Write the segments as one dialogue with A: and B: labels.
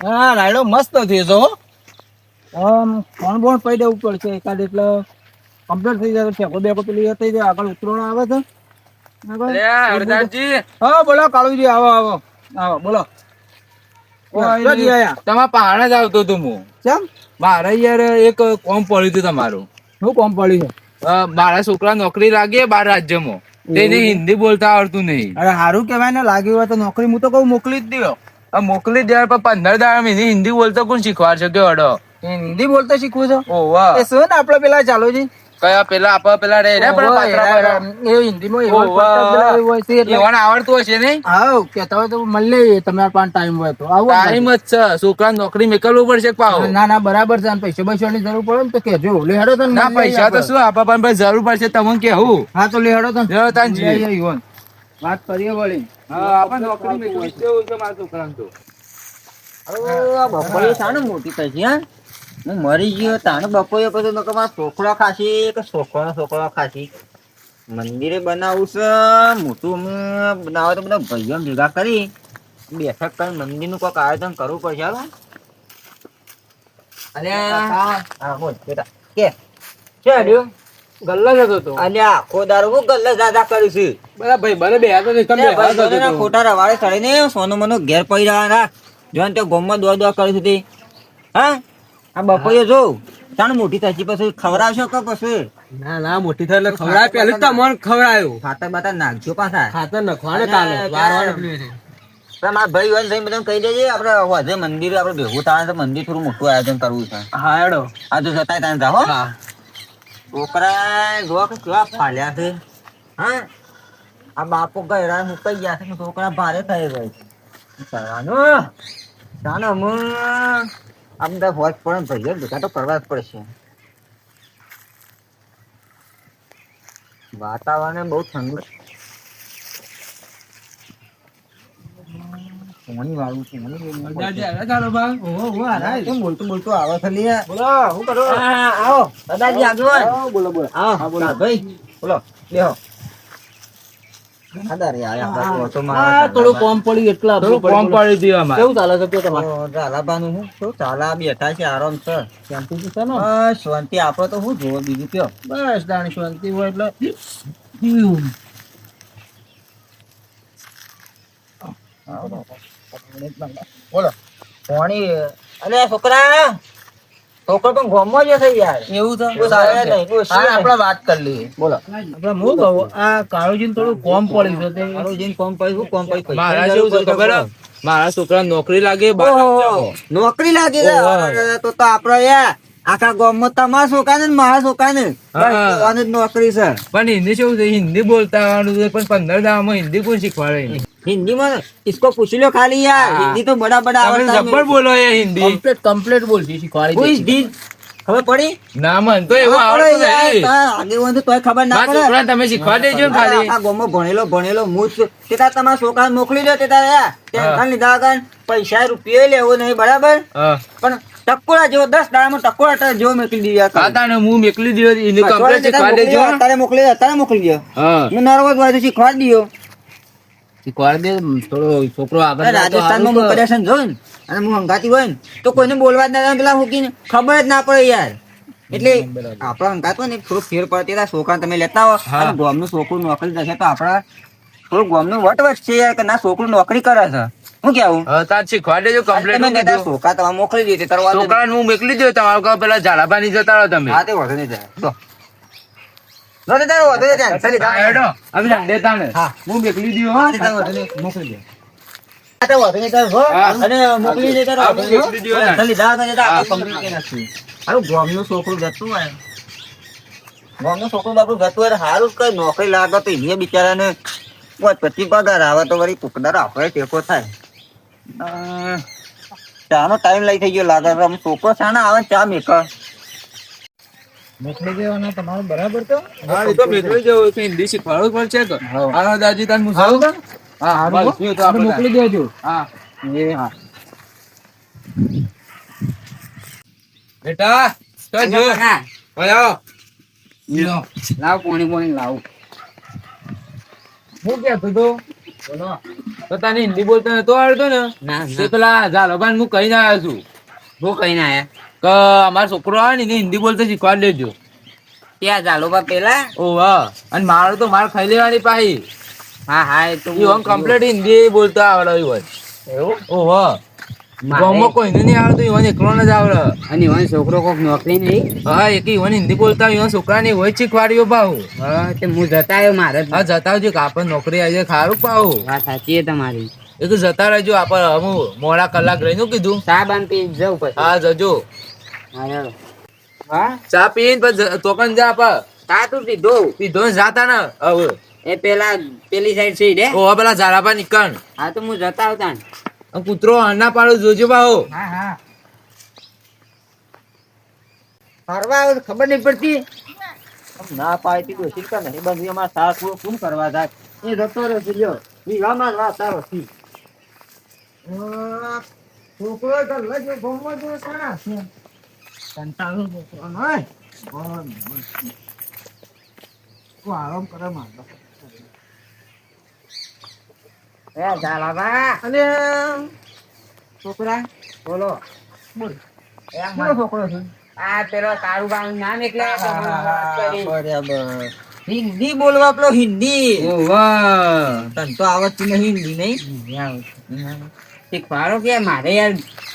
A: હા રાયડો મસ્ત થયો તો આમ કોણ બોણ પડી દેવું પડશે એકાદ એટલે કમ્પ્લીટ થઈ જાય ફેંકો બેકો પેલી થઈ જાય આગળ ઉતરોણ આવે છે. હરદાસજી. હા બોલો કાળુજી આવો આવો. આવો બોલો?
B: તમારા પહાડ જ આવતો હતો હું
A: કેમ
B: મારે યાર એક કોમ પડ્યું હતું તમારું.
A: શું કોમ પડ્યું છે?
B: મારા છોકરા નોકરી લાગી બાર રાજ્યમાં. તેને હિન્દી બોલતા આવડતું નહીં.
A: અરે સારું કહેવાય ને લાગ્યું હોય તો નોકરી હું તો કહું મોકલી જ દો
B: આ મોકલી દે પણ પંદર દાડા મહિને હિન્દી બોલતો કોણ શીખવાડશે કે અડો
A: હિન્દી બોલતા શીખવું છો?
B: ઓવા
A: એ શું ને આપડે પેલા ચાલો જી
B: કયા પેલા આપા પેલા રે પાત્રા પાત્રા.
A: એ હિન્દીમાં એવા
B: એવાને આવડતું હશે ને?
A: હા કેતા હોય તો મળી તમારા પાસે ટાઈમ હોય તો. આવો
B: ટાઈમ જ છે. છોકરા નોકરી મેકલવું પડશે પાવ
A: ના ના બરાબર છે. અને પૈસા પૈસાની જરૂર પડે ને તો કેજો લે હેડો તને
B: ના પૈસા તો શું આપા પણ જરૂર પડશે તમને કેવું
A: હા તો લે હેડો તને.
B: લે તાન જી.
A: વાત કરીએ વળી.
B: હા આપણે નોકરી મેકવી કેવું છે. મારા છોકરાને તો.
C: બપોરે શાને મોટી થઈ હા? હું મરી ગયો તાણે બપોરે પછી તો મારા છોકરો ખાસી કે છોકરો છોકરો ખાસી મંદિરે બનાવું છે મોટું અમે બનાવો તો બધા ભાઈઓ ભેગા કરી બેઠક કરી મંદિરનું કોઈક આયોજન કરવું પડશે હાલો. અરે હા બોલ બેટા. કે છે અડ્યું
A: ગલ્લા જતો તો
C: અલ્યા આખો દારૂ હું ગલ્લે દાદા કર્યું છે.
A: બધા ભાઈ ભલે બે હાથો
C: એ ભાઈબંધોના ખોટા રવાડે ચડીને સોનું મનું ઘેર પડી રહ્યા રાખ જો ને ગોમમાં દોડ દોડ કરી હતી હા? આ બપોરે જો તાણ મોટી થતી પછી ખવડાવશો કે પછી?
A: ના ના મોટી થાય એટલે ખવડાય પેલું તો મન ખવડાયું
C: ખાતર બાતર નાખજો પાછા.
A: ખાતર નખવાને કાલે.
C: મારા ભાઈ હોય થઈ બધા કહી દેજે આપણે વધે મંદિર આપણે ભેગું થાય મંદિર થોડું મોટું આયોજન કરવું છે.
A: હા હેડો.
C: આ તો જતાય તાને જાઓ
A: હા.
C: છોકરા જોવા કે કેવા ફાલ્યા છે, હા? આ બાપો ગયડા મુકાઈ ગયા છે, છોકરા ભારે થઈ ગઈ છે. ચાલો ચાલો અમે આ બધા હોજ પડે ભાઈઓ ભેગા તો કરવા જ પડશે. વાતાવરણ બહુ ઠંડુ પાણી વાળું છે મને એવું લાગે. કેમ બોલતો બોલતો? આવે છે લે.
A: બોલો હું કરો?
C: હા, આવો. દાદાજી આગળ
A: બોલો બોલો.
C: આવો બોલો. ભાઈ બોલો દાદા
A: હા થોડું કોમ પડી એટલા
B: થોડું કોમ પાડી દીધું અમારે.
A: કેવું ચાલે છે કે તમારે?
C: તો ઝાલાબાનું હું શું ચાલા બેઠા છે આરામ છે.
A: શાંતિ છે ને
C: શાંતિ. આપડે તો શું જોવો બીજું કયો?
A: બસ દાણી શાંતિ હોય એટલે.
C: બોલો. પાણી અરે છોકરા છોકરો પણ ગોમો જ થઈ યાર.
A: એવું
C: તો?
A: આપણે વાત કરી લઈએ.
C: બોલો.
A: આપણે હું કહું આ કાળુજીને થોડું કોમ પડ્યું છે
C: જેમ કોમ પડ્યું કોમ પડ્યું
B: મારા જેવું છે ખબર મારા છોકરા નોકરી લાગે.
C: નોકરી લાગે તો તો આપડે યાર આખા ગામમાં તમારા છોકરાને ને મારા છોકરાને
B: હા.
C: બસ જવાની જ નોકરી છે
B: પણ હિન્દી શું છે હિન્દી બોલતા આવડતું છે પણ પંદર દાડામાં હિન્દી કોણ શીખવાડે
C: हिंदी में इसको पूछ लो खाली यार
B: हाँ।
C: हिंदी तो बड़ा बड़ा
B: તમે
C: आवड़ता है
B: જબ્બર બોલો એ હિન્દી
A: કમ્પ્લીટ કમ્પ્લીટ બોલતી શીખવાડી
C: Who is
A: દે
C: this? ખબર પડી
B: ના મન તો એવું
C: ખબર
B: આવડતું
C: યાર,
B: નહીં
C: તારા આગેવાન તો તોય ખબર ના
B: મારા
C: પડે
B: છોકરાને તમે શીખવાડી દેજો ને
C: તારા
B: ખાલી
C: આખા ગામમાં ભણેલો ભણેલો હું જ છું. તે તાર તમારા છોકરાને મોકલી દો તે તારે યાર. ટેન્શન લીધા વગર પૈસા રૂપિયા લેવો નહીં બરાબર
B: હા.
C: પણ ટકોરા જેવો દસ દાડામાં ટકોરા તારે જેવો મોકલી દીધો યાર.
B: આ હું મેકલી દીધો એને શીખવાડી દેજો
C: મોકલી દો, અત્યારે મોકલી અત્યારે મોકલી દો
B: હું.
C: નર્વસ હોય તો શીખવાડી દો
A: થોડો છોકરો આગળ
C: રાજસ્થાનમાં
A: સારું
C: મોકલ્યા છે ને જો ને, અને હું હંગાતી હોય ને તો કોઈને બોલવા જ ના પેલા મૂકીને ખબર જ ના પડે યાર. એટલે આપણા હંગાત ને થોડું ફેર પડતી છોકરા તમે લેતા હો. અને ગામનું છોકરું નોકરી જશે તો આપણા થોડું ગામનું વટવટ છે યાર કે ના છોકરું નોકરી કરે છે. હું કેવું
B: હા તાર શીખવાડી દેજો
C: તમે કહેતા છોકરા તમે મોકલી દીધી તારો વાંધો
B: હું મેકલી દઉં તમારું કહો પેલા ઝાલાબાની જતા રહો તમે
C: હા તે વાંધો નહીં જાય લો. લો તારો વાંધો જાય. ચાલી
B: હા, હેડો. હવે ના દેતા ને
C: હા.
B: હું મેકલી દઉં
C: હા, તે તારો વાંધો મોકલી દે. હા, તે વાંધો નહીં તારો, અને મોકલી દે તારો
B: હા,
C: વાંધો નહીં, હો.
B: મોકલી દ્યો ને.
C: ચાલી જા, ચાલી જા.
B: હા.
C: આપણે complete કરી નાખીએ. છોકરું જતું હોય ગામનું છોકરું બાપુ જતું હોય કઈ નોકરી લાગે તો એ બિચારાને પચીસ પગાર આવે તો વળી કુકદાર આપણે ટેકો થાય ચાનો ટાઈમ લઈ થઈ ગયો લાગે છે. છોકરો સાના આવે ચા મેકર
A: મોકલી દેવાના તમારું બરાબર તો?
B: હા, એ તો મેકલી જવું છે. હિન્દી શીખવાડવું પડશે કે? હા, દાદી તાન હું જાઉં? હા, બસ, તો
A: આપણે
B: આપણે
A: મોકલી દેજો.
B: હા.
A: એ હા.
B: બેટા તો જો. ઓય
A: લાવ પાણી પાણી લાવ. હું તું તો?
B: તો તને હિન્દી બોલતો નતો આવડતો ને?
D: ના
B: તે પેલા ઝાલોભાઈ હું કહીને આવ્યો છું.
D: હું કહીને આવ્યા?
B: કે અમારો છોકરો આવે ને એને હિન્દી બોલતો શીખવાડી દેજો.
D: ક્યાં ચાલોબા પેલા?
B: ઓ વાહ. અને મારો તો માર ખાઈ લેવાની પાહી.
D: હા હા એ તો
B: કમ્પ્લીટ હિન્દી બોલતા આવડે હોય.
D: એવું?
B: ઓ વાહ. ગામમાં કોઈ નહીં આવડતું ઈવન એકલો જ આવડે.
D: અને ઈવન છોકરો કોક નોકરી નહીં
B: હા એક ઈવન હિન્દી બોલતા ઈવન છોકરાને હોય શીખવાડ્યો પાહુ
D: હા તે હું જતા આવ્યો મારે.
B: હા જતા આવજો કે નોકરી આવી ખારું પાહુ
D: વાત સાચી તમારી.
B: એ જતા રહેજો આપણે હું મોડા કલાક રહીને કીધું.
D: ચા બાન પી જવું પછી.
B: હા જજો.
D: હા
B: ચા પીને પછી તોકન જા આપા.
D: ચા તું પીધો?
B: પીધો જાતા ને હવે.
D: એ પેલા પેલી સાઈડ છે રે
B: ઓ પેલા ઝારાપા નીકળ.
D: હા તો હું જતા આવતા
B: કૂતરો અન્ના પાડો જોજો બાહો.
D: હા હા. ફરવા આવે ખબર નહીં પડતી.
C: ના પાડતી તો શીખતા નહીં. બંધ એમાં સાસ શું કરવા થાય એ જતો રહ્યો છે લ્યો. વિવામાં વાત સારો છે છોકરો તો લજો ભમવો જો સારા છે. કંટાળો છોકરો નહીં. બોલ, બોલ. તું આરામ કરે મારો
D: એ ઝાલાબા
C: અને છોકરા
D: બોલો.
C: બોલ.
D: એ
C: છોકરો છે?
D: આ પેલો કાળુબાનું નામ એટલે.
C: બરાબર. હિન્દી બોલવા આપણો હિન્દી. તને તો આવડતું નહીં હિન્દી નહીં?
D: શીખવાડો કે મારે યાર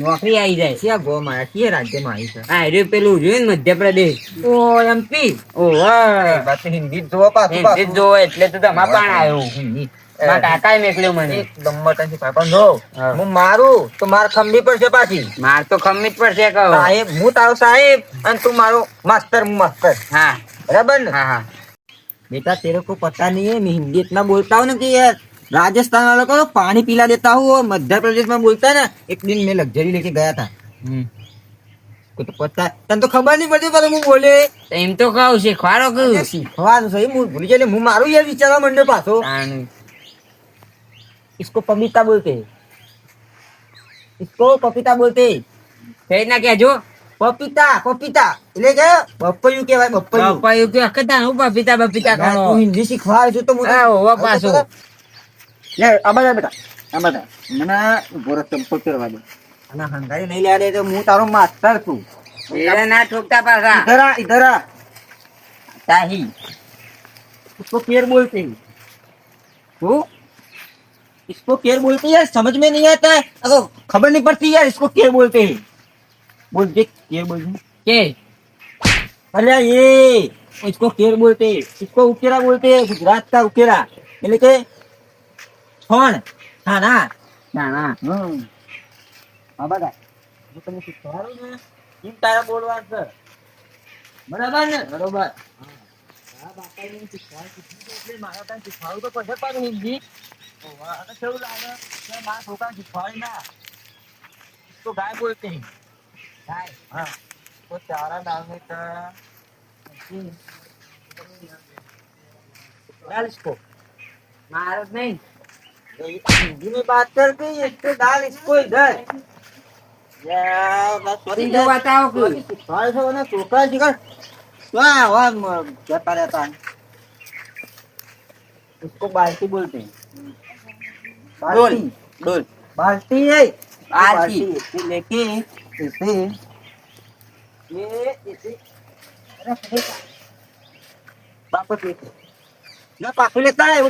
D: નોકરી આવી જાય
C: છે ગોમાં આવ્યા કયા રાજ્યમાં આવી છે?
D: આ રે પેલું જોયું ને મધ્યપ્રદેશ.
C: ઓ એમપી
D: ઓ
C: વાહ. હિન્દી જોવા પાછું
D: હિન્દી જ જોવો એટલે તો તમારે પણ આવ્યો
C: હિન્દી.
D: મારા કાકાએ મેકલ્યો મને
C: એક નંબર ત્યાંથી પાછો જો
D: હા.
C: હું મારું તો માર ખંભી પડશે પાછી
D: માર તો ખમી જ પડશે કહો
C: સાહેબ હું તારો સાહેબ અને તું મારો માસ્ટર હું માસ્ટર
D: હા
C: बराबर ना
D: હા હા
C: बेटा तेरे को पता नहीं है मैं हिंदी इतना बोलता हूँ ना कि यार राजस्थान वालों को पानी पिला देता हूँ और मध्य प्रदेश में बोलता है ना एक दिन मैं लग्जरी लेके गया था को तो पता है तन तो खबर नहीं पड़ती पर હું બોલે
D: તો એમ તો કહું શીખવાડો કયું
C: શીખવાનું સહી હું ભૂલી જાય હું મારું યાર વિચારવા માંડ્યો પાછો
D: તાનું.
C: इसको पपीता बोलते हैं इसको पपीता बोलते हैं
D: કઈ ના કહેજો
C: પપીતા પપીતા એટલે કે બપૈયું કહેવાય બપૈયું
D: પપ્પાયું કે અકતા હું પપીતા બપીતા
C: તું
D: કરો
C: હિન્દી શીખવાડે છે તો હું
D: હા, હોવા પાછું.
C: લે આ બધા બેટા આ બધા મને ઉભો રહે, ચંપલ પહેરવા દે અને હંગારી નહીં લેવા દે તો હું તારો માસ્ટર છું
D: એને ના ઠોકતા પાછા
C: इधर आ इधर आ
D: તાહી
C: इसको केर बोलते हैं वो इसको केर बोलते हैं समझ में नहीं आता है अगर खबर नहीं पड़ती यार इसको केर बोलते हैं बोल देख केर बोलते
D: કે
C: अरे ये इसको केर बोलते हैं इसको उकेरा बोलते हैं गुजरात का उकेरा એટલે કે છોણ હા ના
D: ના ના
C: હમ હા બધા હું તમને શીખવાડું ને એમ તારે બોલવાનું છે બરાબર ને બરોબર હા બાપાને શીખવાડું કીધું છે એટલે મારા ત્યાં શીખવાડવું તો પડશે પાછું હિન્દી ઓવા, અને કેવું લાગે કે મારા છોકરાને શીખવાડી ના તો ગાય બોલતે हैं गाय हाँ तो चारा डालने का डाल इसको
D: મારો જ નહીં
C: हिंदी में बात करते हैं इसको डाल इसको इधर यार, बस sorry
D: બીજું
C: यार.
D: બતાવો કે
C: sorry, શીખવાડે છે મને છોકરા શીખવાડ. વાહ, વાહ, મ- જતા રહેતા हैं. इसको बाल्टी बोलते हैं
D: ડોલ
C: ડોલ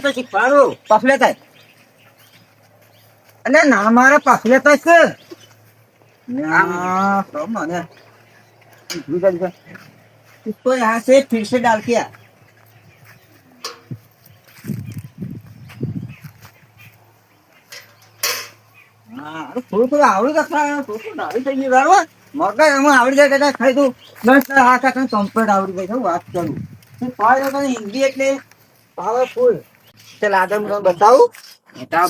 C: તો શીખવાડો. પાછું અને ના મારે પાછું લેતા છે. ના તો મને. તો યહાં સે ફિર સે આવડી જાય કદાચ ખાઈ દઉં બસ હા કાકા કમ્પ્લેટ આવડી ગઈ વાત કરું. હિન્દી એટલે પાવરફુલ ચાલ આગળ હું બતાવું.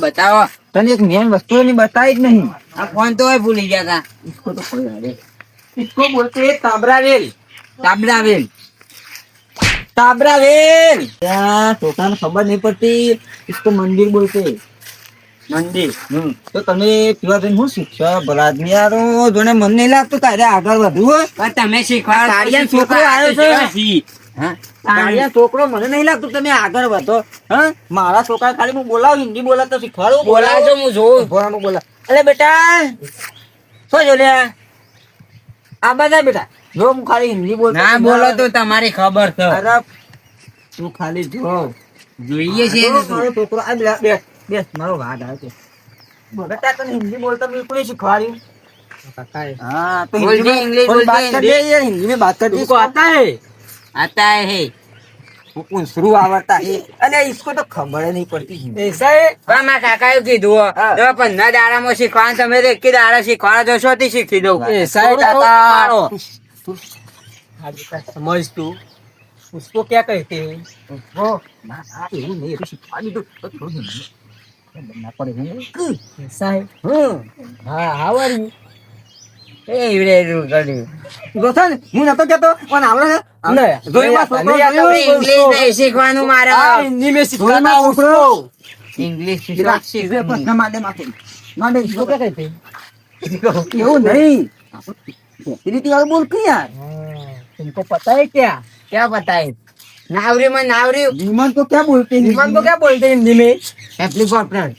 D: બતાવો
C: તને એક મેન વસ્તુ ની બતાવી જ નહીં.
D: આ ફોન તો ભૂલી ગયા તા.
C: ઇસકો તો કોઈ અરે ઇસકો બોલતે
D: તાબરા રેલ
C: તાબરા રેલ તાબરા રેલ ત્યાં પોતાને ખબર નહીં પડતી. ઇસકો મંદિર બોલતે મંદિર તો તમે બેન યારો જોને મન નહીં લાગતું તારે આગળ વધવું હોય.
D: તમે શીખવાડો
C: છોકરો આવ્યો છે. હા? છોકરો મને નહીં લાગતું તમે આગળ વધો. હા? મારા છોકરા ખાલી હું બોલાવું હિન્દી બોલાતો શીખવાડું.
D: બોલાવજો હું જોઉં.
C: બોલા અલે બેટા શું જો લે આ બધા બેટા. જો હું ખાલી હિન્દી બોલતો
D: ના બોલો તો તમારી ખબર છે
C: અરે તું ખાલી જો.
D: જોઈએ છે
C: છોકરો આ બેસ બેસ બેસ મારો વાઘ આવે છે બેટા તને હિન્દી બોલતા બિલકુલ નહીં શીખવાડ્યું हाँ तो
D: बोल
C: हिंदी
D: दे,
C: में
D: इंग्लिश
C: थोड़ी
D: बोल
C: बात
D: दे,
C: कर दे यार हिंदी में बात कर दे
D: तुमको आता है आता है
C: वो पूंछरू आवड़ता है अरे इसको तो खबर ही नहीं पड़ती हिंदी
D: ऐसा है પણ મારા કાકાએ કીધું હો.
C: હા.
D: તમે પંદર દાડામાં શીખવાનું તમે તો એકે દાડા શીખવાડો તો શોથી શીખી દઉં
C: ऐसा है
D: થોડું
C: दादा
D: થોડું શીખવાડો.
A: समझ तू उसको क्या कहते हैं
C: वो ना ना ये नहीं ये तो सिखा दी तो तो थोड़ी हिंदी में बनना पड़ेगा
A: ऐसा है
C: हाँ
A: हाँ हाउ आर यू
D: એ એવડે એવું કર્યું.
C: ગોથન હું નતો કેતો પણ આવડે છે
A: ને,
C: જોઈમાં
A: નહીં,
C: છોકરો
A: નહીં,
C: જોયો,
D: તમે ઇંગ્લિશ નહીં શીખવાનું મારે
A: हाँ हिंदी में सिखाना
C: જોઈમાં
A: उसको
C: છોકરો
D: ઇંગ્લિશ
C: પેલા
D: શીખવા-
C: સીધે પ્રશ્ન માંડે માથે માંડે
A: इसको क्या कहते हैं
C: એવું નહીં રીતિ વાળું બોલ કે યાર
A: तुमको पता है क्या
D: क्या बताए नावरी में नावरी
C: विमान को क्या बोलते हैं
A: विमान को क्या बोलते हैं हिंदी में
D: हेलीकॉप्टर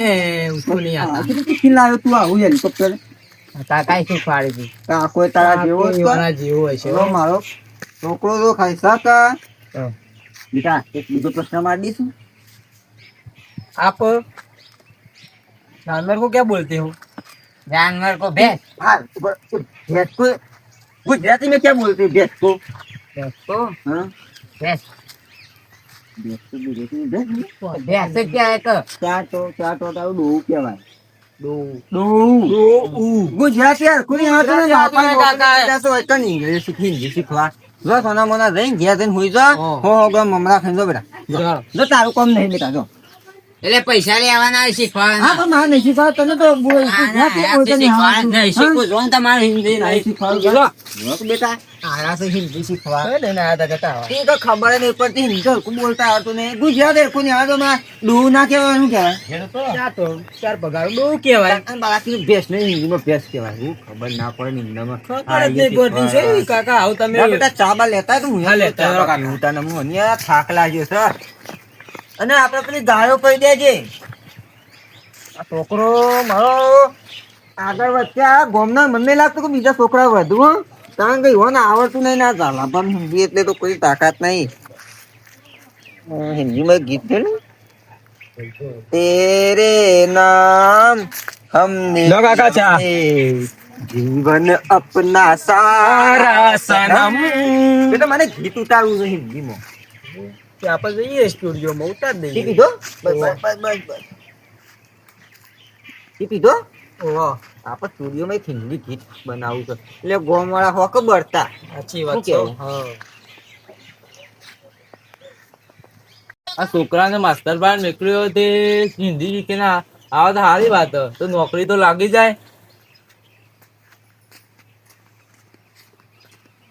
A: ए, उसको नहीं आता
C: આખી રીતે ખીલાયો તું આવું હેલિકોપ્ટર
D: કાકાએ શીખવાડી દીધું
C: આ કોઈ તારા જેવો જ
A: कोई
C: તો?
A: वाला जीव है
C: ચલો મારો છોકરો તો ખાઈ શાકા
A: हाँ।
C: બેટા એક બીજો પ્રશ્ન મારી દઈશું
A: आप जानवर को क्या बोलते हो
D: जानवर को भैंस
C: हाँ ब- भैंस को गुजराती में क्या बोलते हैं भैंस को
D: भैंस को
C: हाँ
D: भैंस
C: ભેંસ ભેંસ
D: જ
C: કહેવાય કે ચાટો ચાટો તારું ડોહું કહેવાય
D: એટલે પૈસા લેવાના શીખવાના.
C: નહીં શીખવા તને તો
D: હિન્દી
C: બેટા. આયા તો લેતા તો
A: લેતા
C: હું થાક લાગ્યો સર અને આપડે પેલી ગાયો પડી દેજે આ છોકરો મારો આગળ વધતા ગોમના મને લાગતું કે બીજા છોકરા વધુ હા. કારણ કે ઈવન આવડતું નહીં ના ચાલા પણ હિન્દી એટલે તો કોઈ તાકાત નહીં. હિન્દીમાં ગીત છે ને? તેરે નામ
A: હમને
C: જીવન અપના સારા સનમ. બેટા મને ગીત ઉતારવું છે હિન્દીમાં.
A: આપણે જઈએ સ્ટુડિયોમાં ઉતાર દઈએ.
C: કીધો બસ બસ બસ બસ. કીધો
A: ઓહ.
C: આપણે સ્ટુડિયોમાં એક હિન્દી ગીત બનાવવું છે. એટલે ગોમ વાળા હો કે બળતા
A: સાચી વાત છે.
B: આ છોકરાને માસ્તર બાર નીકળ્યો તે હિન્દી શીખે ના આવે તો સારી વાત. તો નોકરી તો લાગી જાય.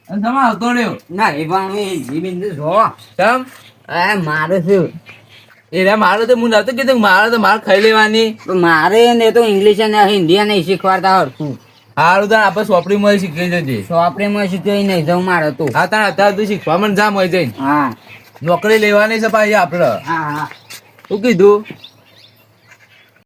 B: તમે આવતો રહ્યો?
D: ના એ પણ એ બિંદુ જો
B: કેમ?
D: એ મારે શું?
B: એ રે મારે તો હું નતો કીધું મારે તો માર ખાઈ લેવાની.
D: મારે ને તો ઇંગ્લિશ અને હિન્દી નહીં શીખવાડતા હરખું.
B: હારું તો આપણે સોપડી માં શીખી જજે.
D: ચોપડીમાં શીખ્યો નહીં જવું મારે તો.
B: હા તાર અત્યારે તું શીખવા મને જા મળી જઈને.
D: હા.
B: નોકરી લેવાની છે પાછી આપણે
D: હા હા.
B: શું કીધું?